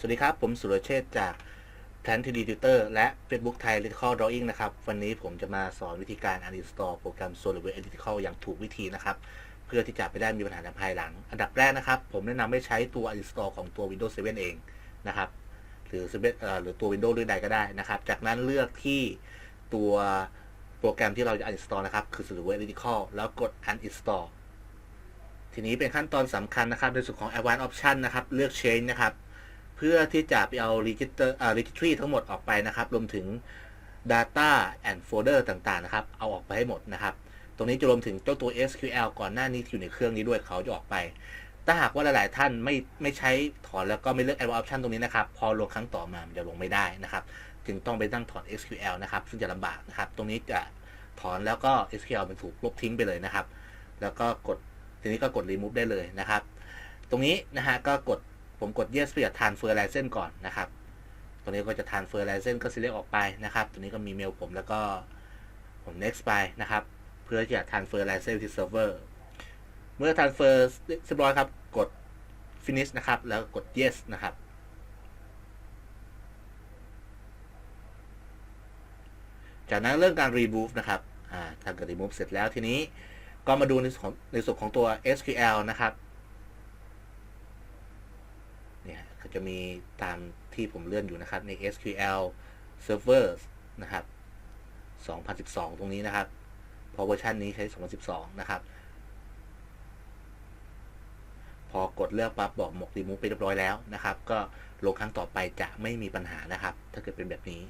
สวัสดีครับ ผมสุรเชษฐ์จาก Plan 3D Tutor และ Facebook Thai Electrical Drawing นะครับ วันนี้ผมจะมาสอนวิธีการ uninstall โปรแกรม SolidWorks Electrical อย่างถูกวิธีนะครับ เพื่อที่จะไม่ได้มีปัญหาในภายหลัง อันดับแรกนะครับ ผมแนะนำให้ใช้ตัว uninstall ของตัว Windows 7 เองนะครับ หรือ7เอ่อหรือตัว Windows ด้วยใดก็ได้นะครับ จากนั้นเลือกที่ตัวโปรแกรมที่เราจะ uninstall นะครับ คือ SolidWorks Electrical แล้วกด uninstall ทีนี้เป็นขั้นตอนสำคัญนะครับในส่วนของ Advanced Option นะครับ เลือก Change นะครับ เพื่อที่จะไปเอา register อ่า registry ทั้งหมดออกไปนะครับ รวมถึง data and folder ต่างๆ นะครับ เอาออกไปให้หมดนะครับ ตรงนี้จะรวมถึงเจ้าตัว SQL ก่อนหน้านี้ที่อยู่ในเครื่องนี้ด้วยเขาจะออกไป ถ้าหากว่าหลาย ๆ ท่านไม่ไม่ใช้ถอนแล้วก็ไม่เลือก Advanced Option ตรงนี้นะครับ พอลงครั้งต่อมามันจะลงไม่ได้นะครับ จึงต้องไปตั้งถอน SQL นะครับ ซึ่งจะลำบากนะครับ ตรงนี้จะถอนแล้วก็ SQL มันถูกลบทิ้งไปเลยนะครับ แล้วก็กดทีนี้ก็กด remove ได้เลยนะครับ ตรงนี้นะฮะก็กด ผมกด yes เพื่อ transfer license ก่อนนะครับตรงนี้ก็จะ transfer license ก็ select ออกไปนะครับตรงนี้ก็มีเมลผมแล้วก็ผม next ไปนะครับ เพื่อจะ transfer license ที่ server เมื่อ transfer เรียบร้อยครับ กด finish นะครับ แล้วกด yes นะครับจากนั้นเรื่องการ remove นะครับถ้าเกิด remove เสร็จแล้วทีนี้ก็มาดูในส่วนของในส่วนของตัว SQL นะครับ เนี่ยก็ จะมีตามที่ผมเลื่อนอยู่นะครับใน SQL Servers นะครับ 2012 ตรงนี้นะครับเพราะเวอร์ชันนี้ใช้ 2012 นะครับ พอกดเลือกปั๊บบอกหมกรีมูฟไปเรียบร้อยแล้วนะครับ ก็ลงครั้งต่อไปจะไม่มีปัญหานะครับ ถ้าเกิดเป็นแบบนี้